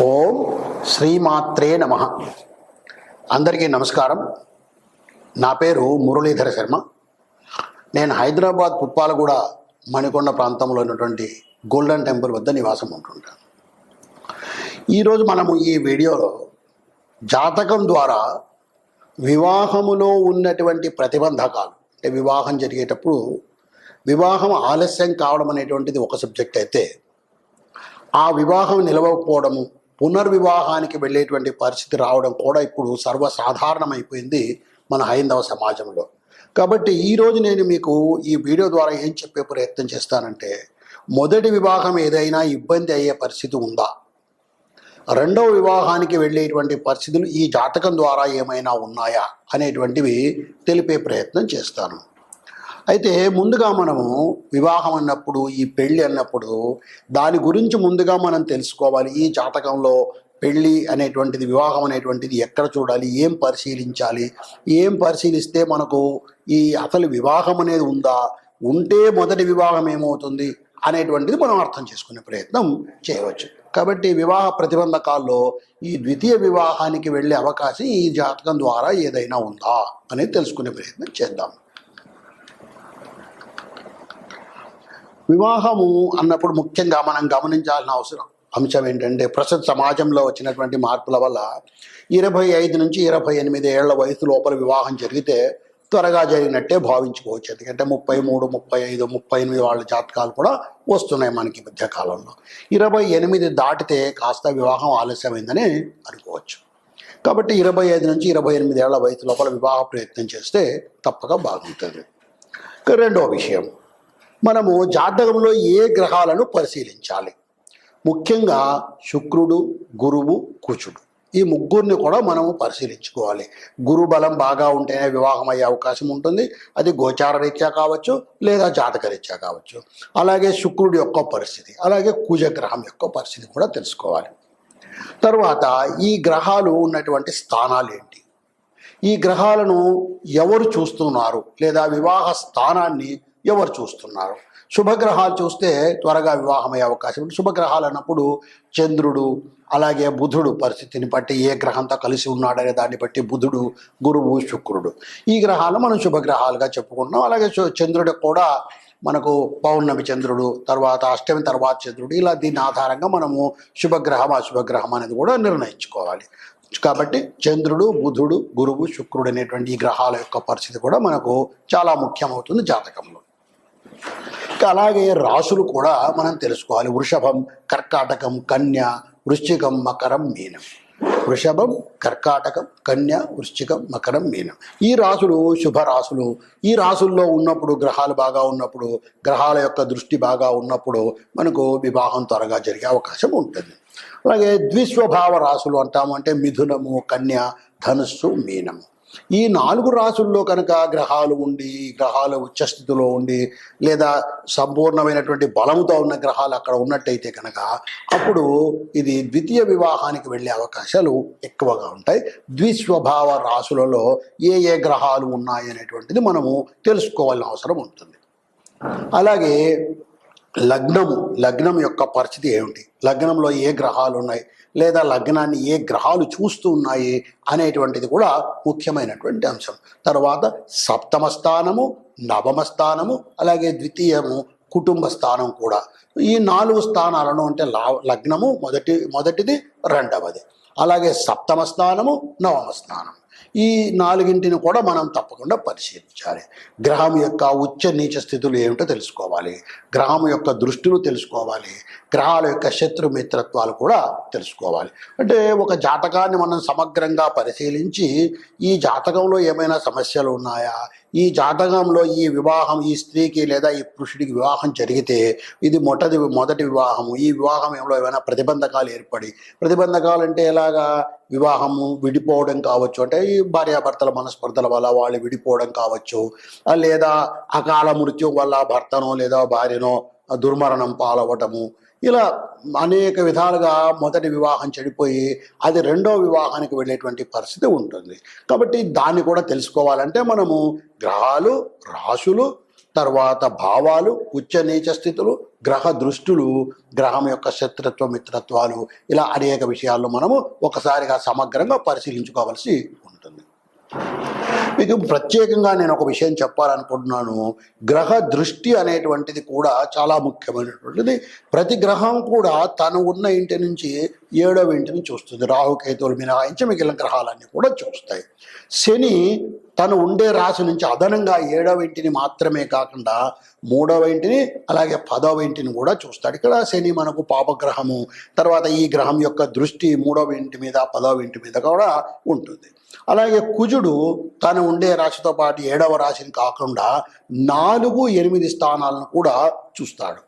ఓం శ్రీమాత్రే నమ. అందరికీ నమస్కారం. నా పేరు మురళీధర శర్మ. నేను హైదరాబాద్ పుప్పాలగూడ మణికొండ ప్రాంతంలో ఉన్నటువంటి గోల్డెన్ టెంపుల్ వద్ద నివాసం ఉంటుంటాను. ఈరోజు మనము ఈ వీడియోలో జాతకం ద్వారా వివాహములో ఉన్నటువంటి ప్రతిబంధకాలు అంటే వివాహం జరిగేటప్పుడు వివాహం ఆలస్యం కావడం అనేటువంటిది ఒక సబ్జెక్ట్ అయితే ఆ వివాహం నిలవకపోవడము పునర్వివాహానికి వెళ్ళేటువంటి పరిస్థితి రావడం కూడా ఇప్పుడు సర్వసాధారణమైపోయింది మన హైందవ సమాజంలో. కాబట్టి ఈరోజు నేను మీకు ఈ వీడియో ద్వారా ఏం చెప్పే ప్రయత్నం చేస్తానంటే మొదటి వివాహం ఏదైనా ఇబ్బంది అయ్యే పరిస్థితి ఉందా? రెండవ వివాహానికి వెళ్ళేటువంటి పరిస్థితులు ఈ జాతకం ద్వారా ఏమైనా ఉన్నాయా? అనేటువంటివి తెలిపే ప్రయత్నం చేస్తాను. అయితే ముందుగా మనము వివాహం అన్నప్పుడు ఈ పెళ్ళి అన్నప్పుడు దాని గురించి ముందుగా మనం తెలుసుకోవాలి. ఈ జాతకంలో పెళ్ళి అనేటువంటిది వివాహం అనేటువంటిది ఎక్కడ చూడాలి? ఏం పరిశీలించాలి? ఏం పరిశీలిస్తే మనకు ఈ అసలు వివాహం అనేది ఉందా? ఉంటే మొదటి వివాహం ఏమవుతుంది? అనేటువంటిది మనం అర్థం చేసుకునే ప్రయత్నం చేయవచ్చు. కాబట్టి వివాహ ప్రతిబంధకాల్లో ఈ ద్వితీయ వివాహానికి వెళ్ళే అవకాశం ఈ జాతకం ద్వారా ఏదైనా ఉందా అనేది తెలుసుకునే ప్రయత్నం చేద్దాం. వివాహము అన్నప్పుడు ముఖ్యంగా మనం గమనించాల్సిన అవసరం. అంశం ఏంటంటే ప్రస్తుత సమాజంలో వచ్చినటువంటి మార్పుల వల్ల ఇరవై ఐదు నుంచి ఇరవై ఎనిమిది ఏళ్ళ వయసు లోపల వివాహం జరిగితే త్వరగా జరిగినట్టే భావించుకోవచ్చు. ఎందుకంటే ముప్పై మూడు ముప్పై ఐదు ముప్పై ఎనిమిది వాళ్ళ జాతకాలు కూడా వస్తున్నాయి మనకి ఈ ఇరవై ఎనిమిది దాటితే కాస్త వివాహం ఆలస్యమైందని అనుకోవచ్చు. కాబట్టి ఇరవై ఐదు నుంచి ఇరవై ఎనిమిది ఏళ్ళ వయసు లోపల వివాహ ప్రయత్నం చేస్తే తప్పక బాగుంటుంది. రెండో విషయం. మనము జాతకంలో ఏ గ్రహాలను పరిశీలించాలి? ముఖ్యంగా శుక్రుడు గురువు కుచుడు ఈ ముగ్గురిని కూడా మనము పరిశీలించుకోవాలి. గురు బలం బాగా ఉంటేనే వివాహం అయ్యే అవకాశం ఉంటుంది. అది గోచార రీత్యా కావచ్చు లేదా జాతక రీత్యా కావచ్చు. అలాగే శుక్రుడి యొక్క పరిస్థితి అలాగే కుజగ్రహం యొక్క పరిస్థితి కూడా తెలుసుకోవాలి. తర్వాత ఈ గ్రహాలు ఉన్నటువంటి స్థానాలు ఏంటి? ఈ గ్రహాలను ఎవరు చూస్తున్నారు? లేదా వివాహ స్థానాన్ని ఎవరు చూస్తున్నారు? శుభగ్రహాలు చూస్తే త్వరగా వివాహమయ్యే అవకాశం ఉంది. శుభగ్రహాలు అన్నప్పుడు చంద్రుడు అలాగే బుధుడు పరిస్థితిని బట్టి ఏ గ్రహంతో కలిసి ఉన్నాడనే దాన్ని బట్టి బుధుడు గురువు శుక్రుడు. ఈ గ్రహాలు మనం శుభగ్రహాలుగా చెప్పుకుంటున్నాం. అలాగే చంద్రుడు కూడా మనకు పౌర్ణమి చంద్రుడు తర్వాత అష్టమి తర్వాత చంద్రుడు. ఇలా దీని ఆధారంగా మనము శుభగ్రహం అశుభగ్రహం అనేది కూడా నిర్ణయించుకోవాలి. కాబట్టి చంద్రుడు బుధుడు గురువు శుక్రుడు అనేటువంటి ఈ గ్రహాల యొక్క పరిస్థితి కూడా మనకు చాలా ముఖ్యమవుతుంది జాతకంలో. అలాగే రాసులు కూడా మనం తెలుసుకోవాలి. వృషభం కర్కాటకం కన్య వృశ్చికం మకరం మీనం. వృషభం కర్కాటకం కన్య వృశ్చికం మకరం మీనం. ఈ రాసులు శుభ రాసులు. ఈ రాసుల్లో ఉన్నప్పుడు గ్రహాలు బాగా ఉన్నప్పుడు గ్రహాల యొక్క దృష్టి బాగా ఉన్నప్పుడు మనకు వివాహం త్వరగా జరిగే అవకాశం ఉంటుంది. అలాగే ద్విస్వభావ రాసులు అంటాము అంటే మిథునము కన్య ధనుస్సు మీనము. ఈ నాలుగు రాసుల్లో కనుక గ్రహాలు ఉండి గ్రహాలు ఉచ్చస్థితిలో ఉండి లేదా సంపూర్ణమైనటువంటి బలముతో ఉన్న గ్రహాలు అక్కడ ఉన్నట్టయితే కనుక అప్పుడు ఇది ద్వితీయ వివాహానికి వెళ్ళే అవకాశాలు ఎక్కువగా ఉంటాయి. ద్విస్వభావ రాసులలో ఏ ఏ గ్రహాలు ఉన్నాయి అనేటువంటిది మనము తెలుసుకోవాల్సిన అవసరం ఉంటుంది. అలాగే లగ్నము లగ్నం యొక్క పరిస్థితి ఏమిటి? లగ్నంలో ఏ గ్రహాలు ఉన్నాయి? లేదా లగ్నాన్ని ఏ గ్రహాలు చూస్తూ ఉన్నాయి? అనేటువంటిది కూడా ముఖ్యమైనటువంటి అంశం. తర్వాత సప్తమ స్థానము నవమ స్థానము అలాగే ద్వితీయము కుటుంబ స్థానం కూడా. ఈ నాలుగు స్థానాలను అంటే లా- లగ్నము మొదటి మొదటిది రెండవది. అలాగే సప్తమ స్థానము నవమ స్థానం. ఈ నాలుగింటిని కూడా మనం తప్పకుండా పరిశీలించాలి. గ్రహం యొక్క ఉచ్చ నీచ స్థితులు ఏమిటో తెలుసుకోవాలి. గ్రహం యొక్క దృష్టిను తెలుసుకోవాలి. గ్రహాల యొక్క శత్రు మిత్రత్వాలు కూడా తెలుసుకోవాలి. అంటే ఒక జాతకాన్ని మనం సమగ్రంగా పరిశీలించి ఈ జాతకంలో ఏమైనా సమస్యలు ఉన్నాయా? ఈ జాతకంలో ఈ వివాహం ఈ స్త్రీకి లేదా ఈ పురుషుడికి వివాహం జరిగితే ఇది మొదటి మొదటి వివాహము. ఈ వివాహం ఏమో ఏమైనా ప్రతిబంధకాలు ఏర్పడి ప్రతిబంధకాలు అంటే ఎలాగా? వివాహము విడిపోవడం కావచ్చు. అంటే ఈ భార్యాభర్తల మనస్పర్ధల వల్ల వాళ్ళు విడిపోవడం కావచ్చు. లేదా అకాల మృత్యు వల్ల భర్తనో లేదా భార్యనో దుర్మరణం పాలవటము ఇలా అనేక విధాలుగా మొదటి వివాహం చెడిపోయి అది రెండో వివాహానికి వెళ్ళేటువంటి పరిస్థితి ఉంటుంది. కాబట్టి దాన్ని కూడా తెలుసుకోవాలంటే మనము గ్రహాలు రాశులు తర్వాత భావాలు ఉచ్చ నీచ స్థితులు గ్రహ దృష్టులు గ్రహం యొక్క శత్రుత్వ మిత్రత్వాలు ఇలా అనేక విషయాల్లో మనము ఒకసారిగా సమగ్రంగా పరిశీలించుకోవాల్సి ఉంటుంది. మీకు ప్రత్యేకంగా నేను ఒక విషయం చెప్పాలనుకుంటున్నాను. గ్రహ దృష్టి అనేటువంటిది కూడా చాలా ముఖ్యమైనటువంటిది. ప్రతి గ్రహం కూడా తను ఉన్న ఇంటి నుంచి ఏడవ ఇంటిని చూస్తుంది. రాహుకేతువులు మినహాయించి మిగిలిన గ్రహాలన్నీ కూడా చూస్తాయి. శని తను ఉండే రాశి నుంచి అదనంగా ఏడవ ఇంటిని మాత్రమే కాకుండా మూడవ ఇంటిని అలాగే పదవ ఇంటిని కూడా చూస్తాడు. ఇక్కడ శని మనకు పాపగ్రహము తర్వాత ఈ గ్రహం యొక్క దృష్టి మూడవ ఇంటి మీద పదవ ఇంటి మీద కూడా ఉంటుంది. అలాగే కుజుడు తను ఉండే రాశితో పాటు ఏడవ రాశిని కాకుండా నాలుగు ఎనిమిది స్థానాలను కూడా చూస్తాడు.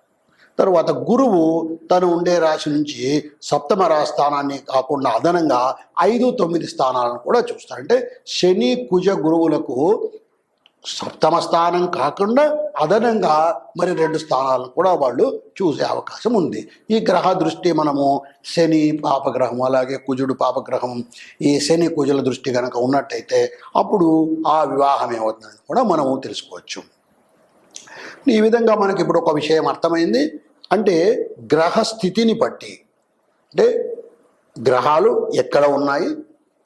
తరువాత గురువు తను ఉండే రాశి నుంచి సప్తమ స్థానాన్ని కాకుండా అదనంగా ఐదు తొమ్మిది స్థానాలను కూడా చూస్తాడు. అంటే శని కుజ గురువులకు సప్తమ స్థానం కాకుండా అదనంగా మరి రెండు స్థానాలను కూడా వాళ్ళు చూసే అవకాశం ఉంది. ఈ గ్రహ దృష్టి మనము శని పాపగ్రహం అలాగే కుజుడు పాపగ్రహం ఈ శని కుజుల దృష్టి కనుక ఉన్నట్టయితే అప్పుడు ఆ వివాహం ఏమవుతుందని కూడా మనము తెలుసుకోవచ్చు. ఈ విధంగా మనకి ఇప్పుడు ఒక విషయం అర్థమైంది. అంటే గ్రహ స్థితిని బట్టి అంటే గ్రహాలు ఎక్కడ ఉన్నాయి?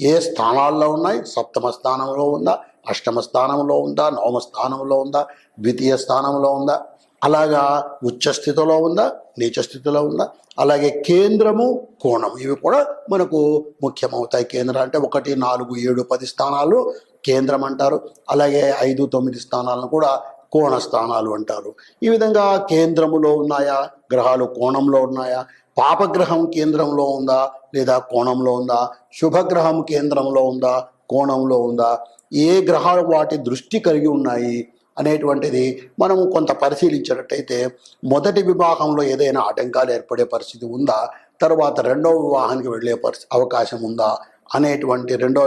ఏ స్థానాల్లో ఉన్నాయి? సప్తమ స్థానంలో ఉందా? అష్టమ స్థానంలో ఉందా? నవమ స్థానంలో ఉందా? ద్వితీయ స్థానంలో ఉందా? అలాగా ఉచ్చ స్థితిలో ఉందా? నీచ స్థితిలో ఉందా? అలాగే కేంద్రము కోణం ఇవి కూడా మనకు ముఖ్యమవుతాయి. కేంద్రం అంటే ఒకటి నాలుగు ఏడు పది స్థానాలు కేంద్రం అంటారు. అలాగే ఐదు తొమ్మిది స్థానాలను కూడా కోణ స్థానాలు అంటారు. ఈ విధంగా కేంద్రములో ఉన్నాయా? గ్రహాలు కోణంలో ఉన్నాయా? పాపగ్రహం కేంద్రంలో ఉందా? లేదా కోణంలో ఉందా? శుభగ్రహం కేంద్రంలో ఉందా? కోణంలో ఉందా? ఏ గ్రహాలు వాటి దృష్టి కలిగి ఉన్నాయి అనేటువంటిది మనము కొంత పరిశీలించినట్టయితే మొదటి వివాహంలో ఏదైనా ఆటంకాలు ఏర్పడే పరిస్థితి ఉందా? తర్వాత రెండవ వివాహానికి వెళ్ళే పరిస్థి అవకాశం ఉందా? అనేటువంటి రెండవ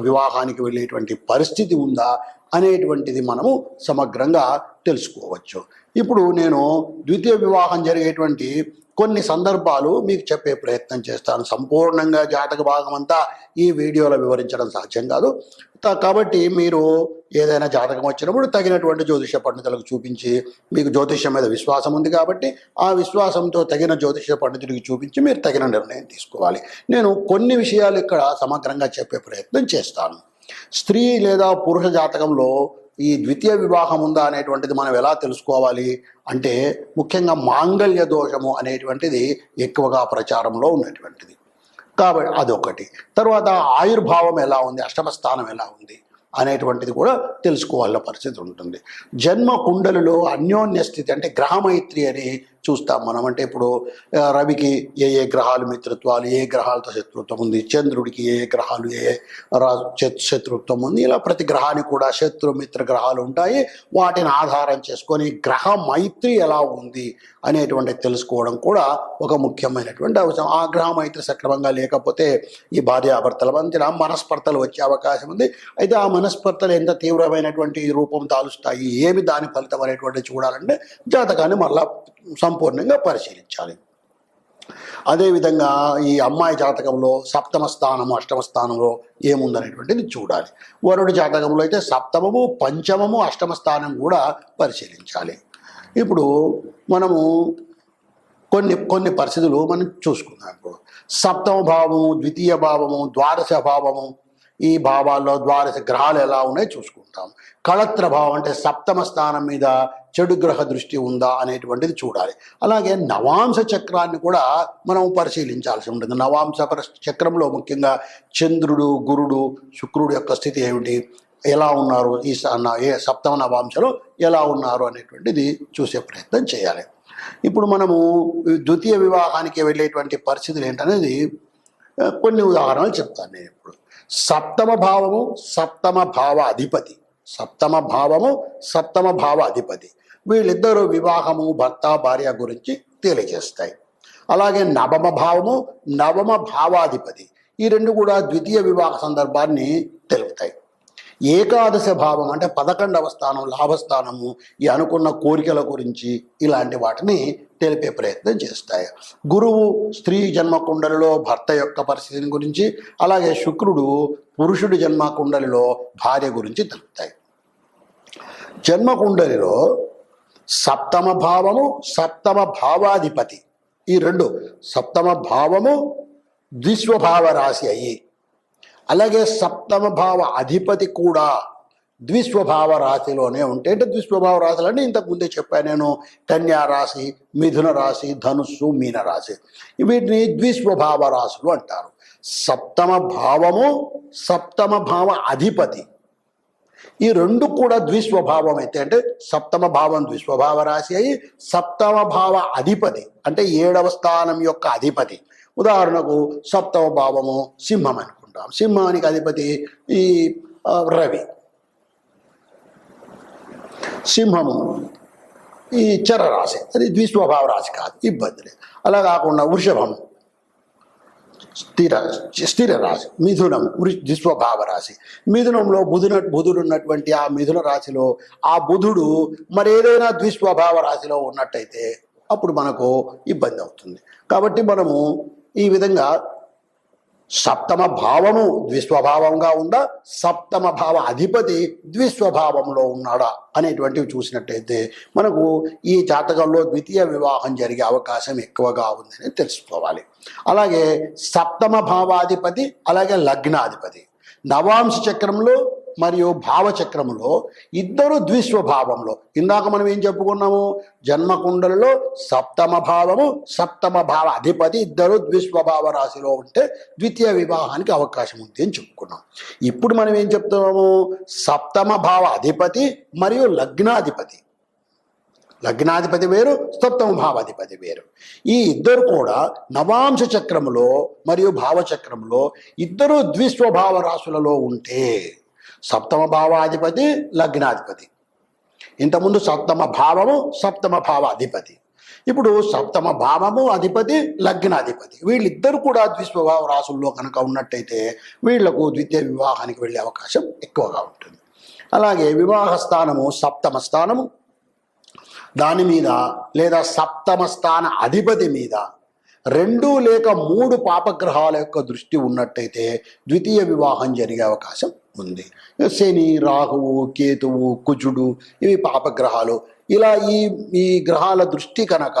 వివాహానికి వెళ్ళేటువంటి పరిస్థితి ఉందా? అనేటువంటిది మనము సమగ్రంగా తెలుసుకోవచ్చు. ఇప్పుడు నేను ద్వితీయ వివాహం జరిగేటువంటి కొన్ని సందర్భాలు మీకు చెప్పే ప్రయత్నం చేస్తాను. సంపూర్ణంగా జాతక భాగం అంతా ఈ వీడియోలో వివరించడం సాధ్యం కాదు. కాబట్టి మీరు ఏదైనా జాతకం వచ్చినప్పుడు తగినటువంటి జ్యోతిష పండితులకు చూపించి మీకు జ్యోతిష్యం మీద విశ్వాసం ఉంది కాబట్టి ఆ విశ్వాసంతో తగిన జ్యోతిష పండితుడికి చూపించి మీరు తగిన నిర్ణయం తీసుకోవాలి. నేను కొన్ని విషయాలు ఇక్కడ సమగ్రంగా చెప్పే ప్రయత్నం చేస్తాను. స్త్రీ లేదా పురుష జాతకంలో ఈ ద్వితీయ వివాహం ఉందా అనేటువంటిది మనం ఎలా తెలుసుకోవాలి అంటే ముఖ్యంగా మాంగళ్య దోషము అనేటువంటిది ఎక్కువగా ప్రచారంలో ఉన్నటువంటిది. కాబట్టి అదొకటి. తర్వాత ఆయుర్భావం ఎలా ఉంది అష్టమ స్థానం ఎలా ఉంది అనేటువంటిది కూడా తెలుసుకోవాల పరిస్థితి ఉంటుంది. జన్మ కుండలలో అన్యోన్య స్థితి అంటే గ్రహమైత్రి అని చూస్తాం మనం. అంటే ఇప్పుడు రవికి ఏ ఏ గ్రహాలు మిత్రత్వాలు ఏ గ్రహాలతో శత్రుత్వం ఉంది? చంద్రుడికి ఏ ఏ గ్రహాలు ఏ ఏ శత్రుత్వం ఉంది? ఇలా ప్రతి గ్రహానికి కూడా శత్రు మిత్ర గ్రహాలు ఉంటాయి. వాటిని ఆధారం చేసుకొని గ్రహ మైత్రి ఎలా ఉంది అనేటువంటి తెలుసుకోవడం కూడా ఒక ముఖ్యమైనటువంటి అవసరం ఆ గ్రహ మైత్రి సక్రమంగా లేకపోతే ఈ భార్యాభర్తల మధ్యన మనస్పర్ధలు వచ్చే అవకాశం ఉంది. అయితే ఆ మనస్పర్ధలు ఎంత తీవ్రమైనటువంటి రూపం తాలుస్తాయి? ఏమి దాని ఫలితం అనేటువంటి చూడాలంటే జాతకాన్ని మళ్ళా సంపూర్ణంగా పరిశీలించాలి. అదేవిధంగా ఈ అమ్మాయి జాతకంలో సప్తమ స్థానము అష్టమ స్థానంలో ఏముందనేటువంటిది చూడాలి. వరుడి జాతకంలో అయితే సప్తమము పంచమము అష్టమ స్థానం కూడా పరిశీలించాలి. ఇప్పుడు మనము కొన్ని కొన్ని పరిస్థితులు మనం చూసుకున్నాం ఇప్పుడు. సప్తమ భావము ద్వితీయ భావము ద్వాదశ భావము ఈ భావాల్లో ద్వాదశ గ్రహాలు ఎలా ఉన్నాయో చూసుకుంటాం. కళత్ర భావం అంటే సప్తమ స్థానం మీద చెడు గ్రహ దృష్టి ఉందా అనేటువంటిది చూడాలి. అలాగే నవాంశ చక్రాన్ని కూడా మనం పరిశీలించాల్సి ఉంటుంది. నవాంశ చక్రంలో ముఖ్యంగా చంద్రుడు గురుడు శుక్రుడు యొక్క స్థితి ఏమిటి? ఎలా ఉన్నారు? ఈ ఏ సప్తమ నవాంశలో ఎలా ఉన్నారు అనేటువంటిది చూసే ప్రయత్నం చేయాలి. ఇప్పుడు మనము ద్వితీయ వివాహానికి వెళ్ళేటువంటి పరిస్థితులు ఏంటనేది కొన్ని ఉదాహరణలు చెప్తాను నేను ఇప్పుడు. సప్తమ భావము సప్తమ భావ అధిపతి సప్తమ భావము సప్తమ భావ అధిపతి వీళ్ళిద్దరూ వివాహము భర్త భార్య గురించి తెలియజేస్తాయి. అలాగే నవమ భావము నవమ భావాధిపతి. ఈ రెండు కూడా ద్వితీయ వివాహ సందర్భాన్ని తెలుపుతాయి. ఏకాదశ భావం అంటే పదకొండవ స్థానం లాభస్థానము ఈ అనుకున్న కోరికల గురించి ఇలాంటి వాటిని తెలిపే ప్రయత్నం చేస్తాయి. గురువు స్త్రీ జన్మ కుండలిలో భర్త యొక్క పరిస్థితిని గురించి అలాగే శుక్రుడు పురుషుడి జన్మ కుండలిలో భార్య గురించి తెలుపుతాయి. జన్మకుండలిలో సప్తమ భావము సప్తమ భావాధిపతి. ఈ రెండు సప్తమ భావము ద్విస్వభావ రాశి అయ్యి అలాగే సప్తమ భావ అధిపతి కూడా ద్విస్వభావ రాశిలోనే ఉంటే అంటే ద్విస్వభావ రాశులు అంటే ఇంతకు ముందే చెప్పాను నేను. కన్యా రాశి మిథున రాశి ధనుస్సు మీన రాశి. వీటిని ద్విస్వభావ రాశులు అంటారు. సప్తమ భావము సప్తమ భావ అధిపతి. ఈ రెండు కూడా ద్విస్వభావం అయితే అంటే సప్తమ భావం ద్విస్వభావ రాశి అయి సప్తమ భావ అధిపతి అంటే ఏడవ స్థానం యొక్క అధిపతి. ఉదాహరణకు సప్తమ భావము సింహం అనుకుంటాం. సింహానికి అధిపతి ఈ రవి. సింహము ఈ చర రాశి అది ద్విస్వభావ రాశి కాదు ఇబ్బంది లేదు. అలా కాకుండా వృషభం స్థిర స్థిర రాశి మిథునం వృ- ద్విస్వభావ రాశి. మిథునంలో బుధున బుధుడు ఉన్నటువంటి ఆ మిథున రాశిలో ఆ బుధుడు మరి ఏదైనా ద్విస్వభావ రాశిలో ఉన్నట్టయితే అప్పుడు మనకు ఇబ్బంది అవుతుంది. కాబట్టి మనము ఈ విధంగా సప్తమ భావము ద్విస్వభావంగా ఉందా? సప్తమ భావ అధిపతి ద్విస్వభావంలో ఉన్నాడా? అనేటువంటివి చూసినట్టయితే మనకు ఈ జాతకంలో ద్వితీయ వివాహం జరిగే అవకాశం ఎక్కువగా ఉందని తెలుసుకోవాలి. అలాగే సప్తమ భావాధిపతి అలాగే లగ్నాధిపతి. నవాంశ చక్రంలో మరియు భావచక్రములో ఇద్దరు ద్విస్వభావంలో ఇందాక మనం ఏం చెప్పుకున్నాము? జన్మకుండలలో సప్తమ భావము సప్తమ భావ అధిపతి ఇద్దరు ద్విస్వభావ రాశిలో ఉంటే ద్వితీయ వివాహానికి అవకాశం ఉంది అని చెప్పుకున్నాం. ఇప్పుడు మనం ఏం చెప్తున్నాము? సప్తమ భావ అధిపతి మరియు లగ్నాధిపతి. లగ్నాధిపతి వేరు సప్తమ భావాధిపతి వేరు. ఈ ఇద్దరు కూడా నవాంశ చక్రములో మరియు భావచక్రంలో ఇద్దరు ద్విస్వభావ రాశులలో ఉంటే సప్తమ భావాధిపతి లగ్నాధిపతి. ఇంతకుముందు సప్తమ భావము సప్తమ భావాధిపతి. ఇప్పుడు సప్తమ భావము అధిపతి లగ్నాధిపతి. వీళ్ళిద్దరు కూడా ద్విస్వభావ రాసుల్లో కనుక ఉన్నట్టయితే వీళ్ళకు ద్వితీయ వివాహానికి వెళ్ళే అవకాశం ఎక్కువగా ఉంటుంది. అలాగే వివాహ స్థానము సప్తమ స్థానము. దాని మీద లేదా సప్తమ స్థాన అధిపతి మీద రెండు లేక మూడు పాపగ్రహాల యొక్క దృష్టి ఉన్నట్టయితే ద్వితీయ వివాహం జరిగే అవకాశం ఉంది. శని రాహువు కేతువు కుజుడు ఇవి పాపగ్రహాలు. ఇలా ఈ ఈ గ్రహాల దృష్టి కనుక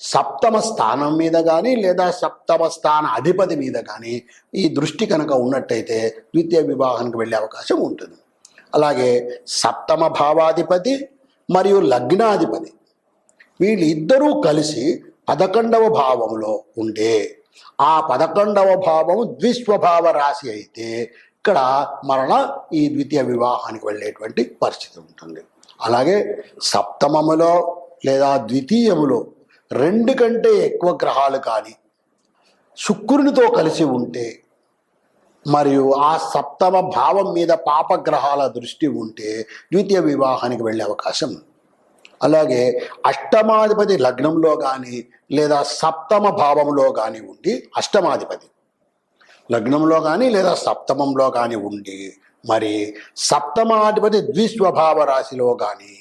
సప్తమ స్థానం మీద కానీ లేదా సప్తమ స్థాన అధిపతి మీద కానీ ఈ దృష్టి కనుక ఉన్నట్టయితే ద్వితీయ వివాహానికి వెళ్ళే అవకాశం ఉంటుంది. అలాగే సప్తమ భావాధిపతి మరియు లగ్నాధిపతి వీళ్ళిద్దరూ కలిసి పదకొండవ భావంలో ఉండే. ఆ పదకొండవ భావం ద్విస్వభావ రాశి అయితే ఇక్కడ మరణ ఈ ద్వితీయ వివాహానికి వెళ్ళేటువంటి పరిస్థితి ఉంటుంది. అలాగే సప్తమములో లేదా ద్వితీయములో రెండు కంటే ఎక్కువ గ్రహాలు కానీ శుక్రునితో కలిసి ఉంటే మరియు ఆ సప్తమ భావం మీద పాపగ్రహాల దృష్టి ఉంటే ద్వితీయ వివాహానికి వెళ్ళే అవకాశం అలాగే అష్టమాధిపతి లగ్నంలో కానీ లేదా సప్తమ భావంలో కానీ ఉండి అష్టమాధిపతి లగ్నంలో కానీ లేదా సప్తమంలో కానీ ఉండి మరి సప్తమాధిపతి ద్విస్వభావ రాశిలో కానీ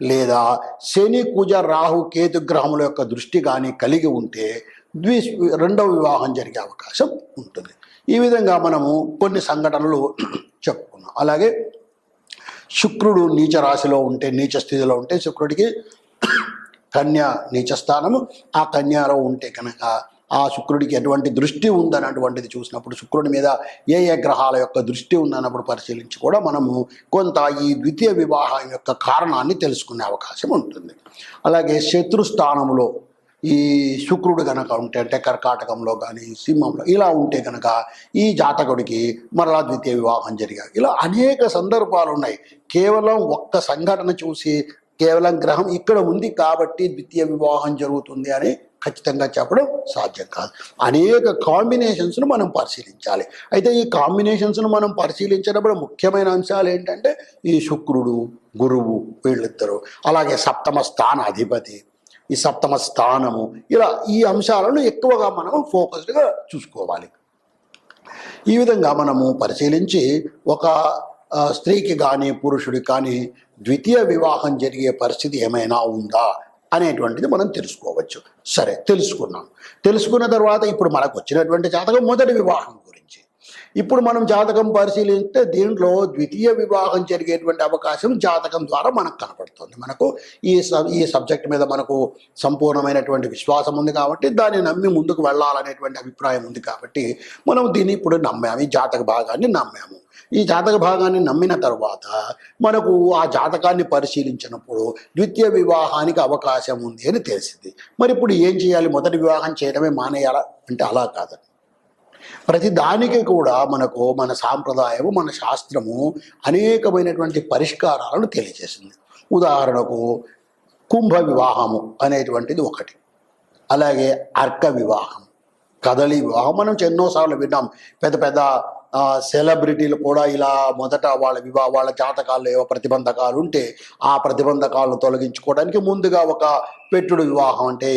లేదా శని కుజ రాహు కేతు గ్రహముల యొక్క దృష్టి కానీ కలిగి ఉంటే ద్వి రెండవ వివాహం జరిగే అవకాశం ఉంటుంది. ఈ విధంగా మనము కొన్ని సంఘటనలు చెప్పుకున్నాం. అలాగే శుక్రుడు నీచ రాశిలో ఉంటే నీచ స్థితిలో ఉంటే శుక్రుడికి కన్య నీచ స్థానము ఆ కన్యాలో ఉంటే కనుక ఆ శుక్రుడికి ఎటువంటి దృష్టి ఉందన్నటువంటిది చూసినప్పుడు శుక్రుడి మీద ఏ ఏ గ్రహాల యొక్క దృష్టి ఉందన్నప్పుడు పరిశీలించి కూడా మనము కొంత ఈ ద్వితీయ వివాహం యొక్క కారణాన్ని తెలుసుకునే అవకాశం ఉంటుంది. అలాగే శత్రు స్థానంలో ఈ శుక్రుడు కనుక ఉంటే అంటే కర్కాటకంలో కానీ సింహంలో ఇలా ఉంటే కనుక ఈ జాతకుడికి మరలా ద్వితీయ వివాహం జరిగాయి. ఇలా అనేక సందర్భాలు ఉన్నాయి. కేవలం ఒక్క సంఘటన చూసి కేవలం గ్రహం ఇక్కడ ఉంది కాబట్టి ద్వితీయ వివాహం జరుగుతుంది అని ఖచ్చితంగా చెప్పడం సాధ్యం కాదు. అనేక కాంబినేషన్స్ను మనం పరిశీలించాలి. అయితే ఈ కాంబినేషన్స్ను మనం పరిశీలించినప్పుడు ముఖ్యమైన అంశాలు ఏంటంటే ఈ శుక్రుడు గురువు వీళ్ళిద్దరు అలాగే సప్తమ స్థాన అధిపతి ఈ సప్తమ స్థానము ఇలా ఈ అంశాలను ఎక్కువగా మనం ఫోకస్డ్గా చూసుకోవాలి. ఈ విధంగా మనము పరిశీలించి ఒక స్త్రీకి కానీ పురుషుడికి కానీ ద్వితీయ వివాహం జరిగే పరిస్థితి ఏమైనా ఉందా? అనేటువంటిది మనం తెలుసుకోవచ్చు. సరే తెలుసుకున్నాం. తెలుసుకున్న తర్వాత ఇప్పుడు మనకు వచ్చినటువంటి జాతకం మొదటి వివాహం గురించి. ఇప్పుడు మనం జాతకం పరిశీలిస్తే దీంట్లో ద్వితీయ వివాహం జరిగేటువంటి అవకాశం జాతకం ద్వారా మనకు కనపడుతుంది. మనకు ఈ సబ్ ఈ సబ్జెక్ట్ మీద మనకు సంపూర్ణమైనటువంటి విశ్వాసం ఉంది కాబట్టి దాన్ని నమ్మి ముందుకు వెళ్ళాలనేటువంటి అభిప్రాయం ఉంది కాబట్టి మనం దీన్ని ఇప్పుడు నమ్మాము. ఈ జాతక భాగాన్ని నమ్మాము. ఈ జాతక భాగాన్ని నమ్మిన తర్వాత మనకు ఆ జాతకాన్ని పరిశీలించినప్పుడు ద్వితీయ వివాహానికి అవకాశం ఉంది అని తెలిసింది. మరి ఇప్పుడు ఏం చేయాలి? మొదటి వివాహం చేయడమే మానేయాలా? అంటే అలా కాదండి ప్రతి దానికి కూడా మనకు మన సాంప్రదాయము మన శాస్త్రము అనేకమైనటువంటి పరిష్కారాలను తెలియజేసింది. ఉదాహరణకు కుంభ వివాహము అనేటువంటిది ఒకటి. అలాగే అర్క వివాహం కదలి వివాహం. మనం ఎన్నోసార్లు విన్నాం. పెద్ద పెద్ద సెలబ్రిటీలు కూడా ఇలా మొదట వాళ్ళ వివా వాళ్ళ జాతకాల్లో ఏవో ప్రతిబంధకాలు ఉంటే ఆ ప్రతిబంధకాలను తొలగించుకోవడానికి ముందుగా ఒక పెట్టుడు వివాహం అంటే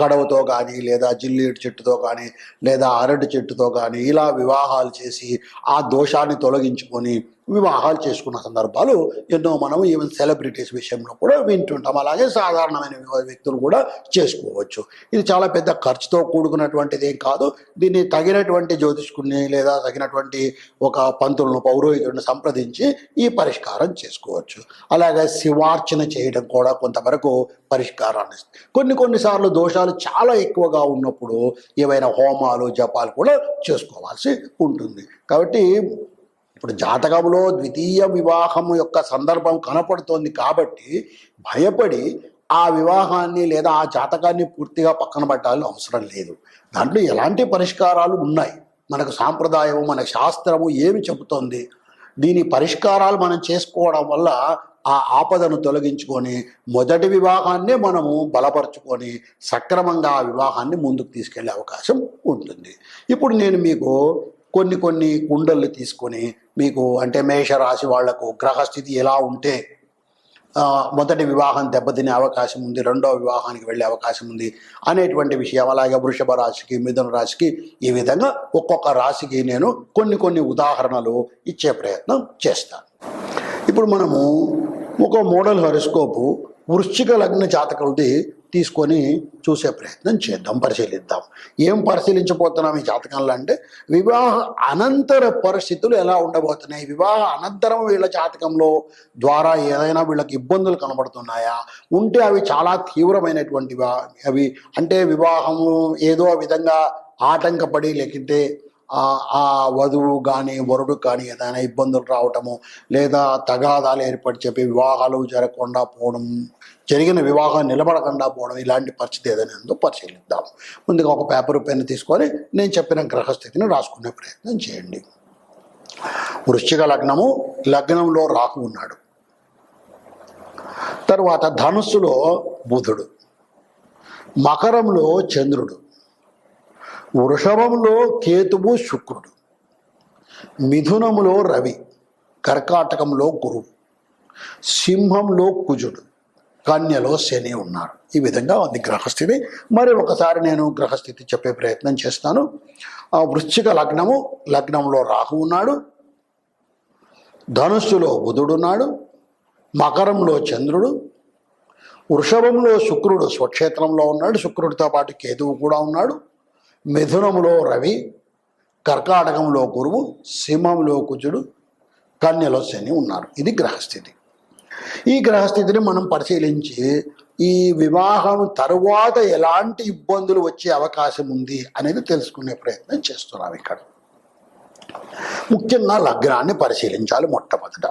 కడవతో కానీ లేదా జిల్లేడు చెట్టుతో కానీ లేదా అరటి చెట్టుతో కానీ ఇలా వివాహాలు చేసి ఆ దోషాన్ని తొలగించుకొని వివాహాలు చేసుకున్న సందర్భాలు ఎన్నో మనం ఈవెన్ సెలబ్రిటీస్ విషయంలో కూడా వింటుంటాం. అలాగే సాధారణమైన వ్యక్తులు కూడా చేసుకోవచ్చు. ఇది చాలా పెద్ద ఖర్చుతో కూడుకున్నటువంటిది ఏం కాదు. దీన్ని తగినటువంటి జ్యోతిష్కుని లేదా తగినటువంటి ఒక పంతులను పౌరోహితుడిని సంప్రదించి ఈ పరిష్కారం చేసుకోవచ్చు. అలాగే శివార్చన చేయడం కూడా కొంతవరకు పరిష్కారం పరిష్కారాన్ని కొన్ని కొన్నిసార్లు దోషాలు చాలా ఎక్కువగా ఉన్నప్పుడు ఏవైనా హోమాలు జపాలు కూడా చేసుకోవాల్సి ఉంటుంది. కాబట్టి ఇప్పుడు జాతకంలో ద్వితీయ వివాహం యొక్క సందర్భం కనపడుతోంది కాబట్టి భయపడి ఆ వివాహాన్ని లేదా ఆ జాతకాన్ని పూర్తిగా పక్కన పెట్టాలని అవసరం లేదు. దాంట్లో ఎలాంటి పరిష్కారాలు ఉన్నాయి? మనకు సాంప్రదాయము మన శాస్త్రము ఏమి చెబుతోంది? దీని పరిష్కారాలు మనం చేసుకోవడం వల్ల ఆ ఆపదను తొలగించుకొని మొదటి వివాహాన్నే మనము బలపరుచుకొని సక్రమంగా ఆ వివాహాన్ని ముందుకు తీసుకెళ్ళే అవకాశం ఉంటుంది. ఇప్పుడు నేను మీకు కొన్ని కొన్ని కుండలు తీసుకొని మీకు అంటే మేషరాశి వాళ్ళకు గ్రహస్థితి ఎలా ఉంటే మొదటి వివాహం దెబ్బతినే అవకాశం ఉంది రెండో వివాహానికి వెళ్ళే అవకాశం ఉంది అనేటువంటి విషయం అలాగే వృషభ రాశికి మిథున రాశికి ఈ విధంగా ఒక్కొక్క రాశికి నేను కొన్ని కొన్ని ఉదాహరణలు ఇచ్చే ప్రయత్నం చేస్తాను. ఇప్పుడు మనము ఒక మోడల్ హెరోస్కోపు వృశ్చిక లగ్న జాతకంది తీసుకొని చూసే ప్రయత్నం చేద్దాం పరిశీలిద్దాం. ఏం పరిశీలించబోతున్నాం ఈ జాతకంలో అంటే వివాహ అనంతర పరిస్థితులు ఎలా ఉండబోతున్నాయి? వివాహ అనంతరం వీళ్ళ జాతకంలో ద్వారా ఏదైనా వీళ్ళకి ఇబ్బందులు కనబడుతున్నాయా? ఉంటే అవి చాలా తీవ్రమైనటువంటివా? అవి అంటే వివాహము ఏదో విధంగా ఆటంకపడి లేకుంటే ఆ వధువు కానీ వరుడు కానీ ఏదైనా ఇబ్బందులు రావటము లేదా తగాదాలు ఏర్పడి చెప్పి వివాహాలు జరగకుండా పోవడం జరిగిన వివాహం నిలబడకుండా పోవడం ఇలాంటి పరిస్థితి ఏదైనా ఉందో పరిశీలిద్దాం. ముందుగా ఒక పేపర్ పెన్ తీసుకొని నేను చెప్పిన గ్రహస్థితిని రాసుకునే ప్రయత్నం చేయండి. వృశ్చిక లగ్నము లగ్నంలో రాహు ఉన్నాడు. తర్వాత ధనుస్సులో బుధుడు. మకరంలో చంద్రుడు. వృషభంలో కేతువు శుక్రుడు మిథునములో రవి కర్కాటకంలో గురువు సింహంలో కుజుడు కన్యలో శని ఉన్నారు ఈ విధంగా ఉంది గ్రహస్థితి. మరి ఒకసారి నేను గ్రహస్థితి చెప్పే ప్రయత్నం చేస్తాను. ఆ వృశ్చిక లగ్నము లగ్నంలో రాహు ఉన్నాడు ధనుస్సులో బుధుడున్నాడు మకరంలో చంద్రుడు వృషభంలో శుక్రుడు స్వక్షేత్రంలో ఉన్నాడు శుక్రుడితో పాటు కేతువు కూడా ఉన్నాడు. మిథునములో రవి కర్కాటకంలో గురువు సింహంలో కుజుడు కన్యలో శని ఉన్నారు. ఇది గ్రహస్థితి. ఈ గ్రహస్థితిని మనం పరిశీలించి ఈ వివాహం తరువాత ఎలాంటి ఇబ్బందులు వచ్చే అవకాశం ఉంది అనేది తెలుసుకునే ప్రయత్నం చేస్తున్నాం ఇక్కడ. ముఖ్యంగా లగ్నాన్ని పరిశీలించాలి మొట్టమొదట.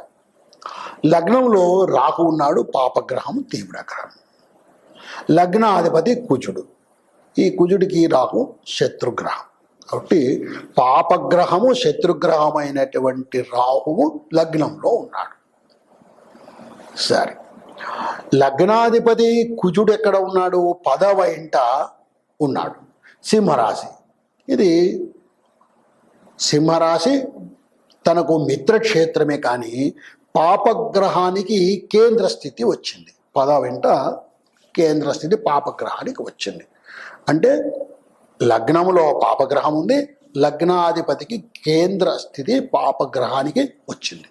లగ్నంలో రాహు ఉన్నాడు పాపగ్రహం తీవ్రగ్రహం లగ్నాధిపతి కుజుడు. ఈ కుజుడికి రాహు శత్రుగ్రహం. కాబట్టి పాపగ్రహము శత్రుగ్రహమైనటువంటి రాహువు లగ్నంలో ఉన్నాడు. సరే. లగ్నాధిపతి కుజుడు ఎక్కడ ఉన్నాడు? పదవ ఇంట ఉన్నాడు. సింహరాశి. ఇది సింహరాశి తనకు మిత్రక్షేత్రమే కానీ పాపగ్రహానికి కేంద్ర స్థితి వచ్చింది. పదవ వెంట కేంద్ర స్థితి పాపగ్రహానికి వచ్చింది. అంటే లగ్నములో పాపగ్రహం ఉంది లగ్నాధిపతికి కేంద్ర స్థితి పాపగ్రహానికి వచ్చింది.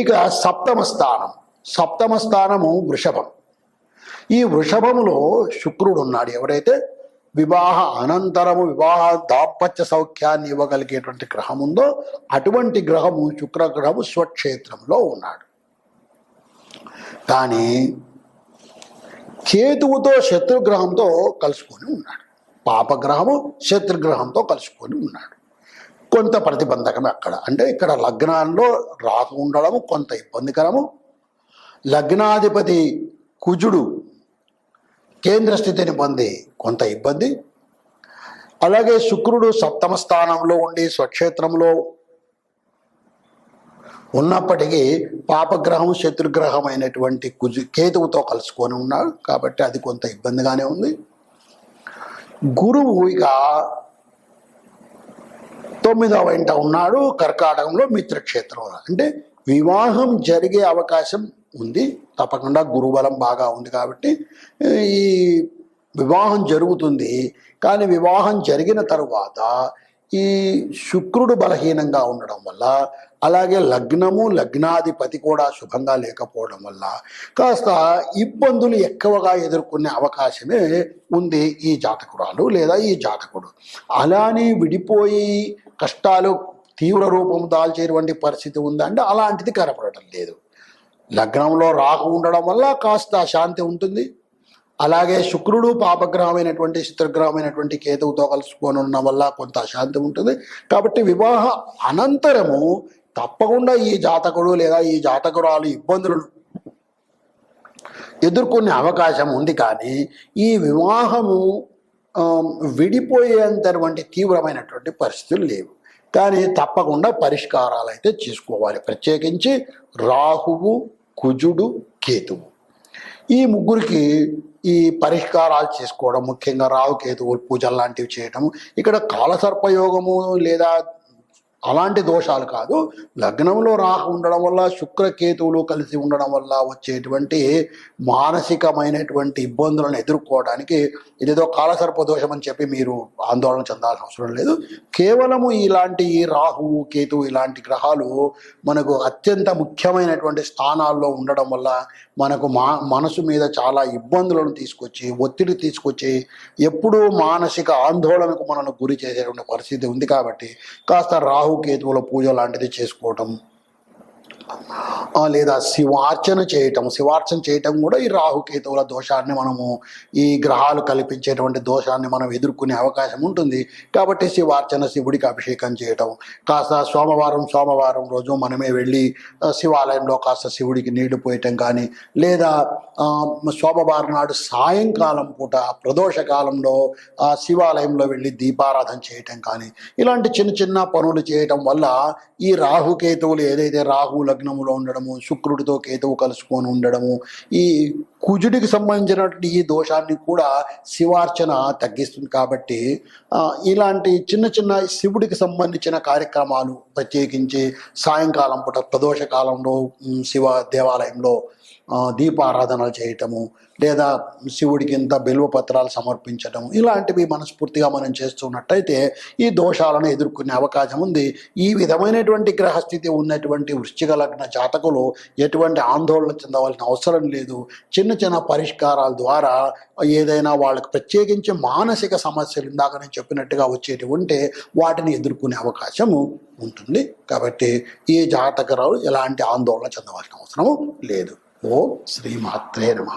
ఇక సప్తమ స్థానం సప్తమ స్థానము వృషభం. ఈ వృషభములో శుక్రుడు ఉన్నాడు. ఎవరైతే వివాహ అనంతరము వివాహ దాంపత్య సౌఖ్యాన్ని ఇవ్వగలిగేటువంటి గ్రహం ఉందో అటువంటి గ్రహము శుక్రగ్రహము స్వక్షేత్రంలో ఉన్నాడు. కానీ కేతువుతో శత్రుగ్రహంతో కలుసుకొని ఉన్నాడు. పాపగ్రహము శత్రుగ్రహంతో కలుసుకొని ఉన్నాడు. కొంత ప్రతిబంధకమే అక్కడ అంటే ఇక్కడ లగ్నాల్లో రాహు ఉండడము కొంత ఇబ్బందికరము. లగ్నాధిపతి కుజుడు కేంద్ర స్థితిని పొంది కొంత ఇబ్బంది. అలాగే శుక్రుడు సప్తమ స్థానంలో ఉండి స్వక్షేత్రంలో ఉన్నప్పటికీ పాపగ్రహం శత్రుగ్రహం అయినటువంటి కుజు కేతువుతో కలుసుకొని ఉన్నాడు. కాబట్టి అది కొంత ఇబ్బందిగానే ఉంది. గురువు ఇక తొమ్మిదవ ఇంట ఉన్నాడు. కర్కాటకంలో మిత్రక్షేత్రం అంటే వివాహం జరిగే అవకాశం ఉంది. తప్పకుండా గురుబలం బాగా ఉంది కాబట్టి ఈ వివాహం జరుగుతుంది. కానీ వివాహం జరిగిన తరువాత ఈ శుక్రుడు బలహీనంగా ఉండడం వల్ల అలాగే లగ్నము లగ్నాధిపతి కూడా శుభంగా లేకపోవడం వల్ల కాస్త ఇబ్బందులు ఎక్కువగా ఎదుర్కొనే అవకాశమే ఉంది ఈ జాతకురాలు లేదా ఈ జాతకుడు. అలానే విడిపోయి కష్టాలు తీవ్ర రూపం దాల్చేటువంటి పరిస్థితి ఉందంటే అలాంటిది కనపడటం లేదు. లగ్నంలో రాకు ఉండడం వల్ల కాస్త అశాంతి ఉంటుంది. అలాగే శుక్రుడు పాపగ్రహమైనటువంటి చిత్రగ్రహమైనటువంటి కేతువుతో కలుసుకొని ఉండడం వల్ల కొంత అశాంతి ఉంటుంది. కాబట్టి వివాహ అనంతరము తప్పకుండా ఈ జాతకుడు లేదా ఈ జాతకురాలు ఇబ్బందులు ఎదుర్కొనే అవకాశం ఉంది కానీ ఈ వివాహము విడిపోయేంతటువంటి తీవ్రమైనటువంటి పరిస్థితులు లేవు. కానీ తప్పకుండా పరిష్కారాలు అయితే చేసుకోవాలి. ప్రత్యేకించి రాహువు కుజుడు కేతువు. ఈ ముగ్గురికి ఈ పరిష్కారాలు చేసుకోవడం ముఖ్యంగా రావు కేతువులు పూజలు లాంటివి చేయడం ఇక్కడ కాలసర్పయోగము లేదా అలాంటి దోషాలు కాదు. లగ్నంలో రాహు ఉండడం వల్ల శుక్రకేతువులు కలిసి ఉండడం వల్ల వచ్చేటువంటి మానసికమైనటువంటి ఇబ్బందులను ఎదుర్కోవడానికి ఇదేదో కాలసర్ప దోషం అని చెప్పి మీరు ఆందోళన చెందాల్సిన అవసరం లేదు. కేవలము ఇలాంటి రాహు రాహువు కేతువు ఇలాంటి గ్రహాలు మనకు అత్యంత ముఖ్యమైనటువంటి స్థానాల్లో ఉండడం వల్ల మనకు మా మనసు మీద చాలా ఇబ్బందులను తీసుకొచ్చి ఒత్తిడి తీసుకొచ్చి ఎప్పుడూ మానసిక ఆందోళనకు మనను గురి చేసేటువంటి పరిస్థితి ఉంది కాబట్టి కాస్త రాహు రాహుకేతువుల పూజ లాంటిది చేసుకోవటం. లేదా శివార్చన చేయటం శివార్చన చేయటం కూడా ఈ రాహుకేతువుల దోషాన్ని మనము ఈ గ్రహాలు కల్పించేటువంటి దోషాన్ని మనం ఎదుర్కొనే అవకాశం ఉంటుంది. కాబట్టి శివార్చన శివుడికి అభిషేకం చేయటం. కాస్త సోమవారం సోమవారం రోజు మనమే వెళ్ళి శివాలయంలో కాస్త శివుడికి నీళ్ళు పోయటం కానీ లేదా సోమవారం నాడు సాయంకాలం పూట ప్రదోష కాలంలో ఆ శివాలయంలో వెళ్ళి దీపారాధన చేయటం కానీ ఇలాంటి చిన్న చిన్న పనులు చేయటం వల్ల ఈ రాహుకేతువులు ఏదైతే రాహు లగ్నములో ఉండడము శుక్రుడితో కేతువు కలుసుకొని ఉండడము ఈ కుజుడికి సంబంధించినటువంటి ఈ దోషాన్ని కూడా శివార్చన తగ్గిస్తుంది కాబట్టి ఇలాంటి చిన్న చిన్న శివుడికి సంబంధించిన కార్యక్రమాలు ప్రత్యేకించి సాయంకాలం పూట ప్రదోష కాలంలో శివ దేవాలయంలో దీపారాధనలు చేయటము లేదా శివుడికి ఇంత బిల్వ పత్రాలు సమర్పించటము ఇలాంటివి మనస్ఫూర్తిగా మనం చేస్తున్నట్టయితే ఈ దోషాలను ఎదుర్కొనే అవకాశం ఉంది. ఈ విధమైనటువంటి గ్రహస్థితి ఉన్నటువంటి వృశ్చిక లగ్న జాతకులు ఎటువంటి ఆందోళన చెందవలసిన అవసరం లేదు. చిన్న చిన్న పరిష్కారాల ద్వారా ఏదైనా వాళ్ళకి ప్రత్యేకించి మానసిక సమస్యలు ఇందాక నేను చెప్పినట్టుగా వచ్చేటి ఉంటే వాటిని ఎదుర్కొనే అవకాశము ఉంటుంది. కాబట్టి ఈ జాతకరాలు ఎలాంటి ఆందోళన చెందవలసిన అవసరము లేదు. ఓ శ్రీమాత్రే నమ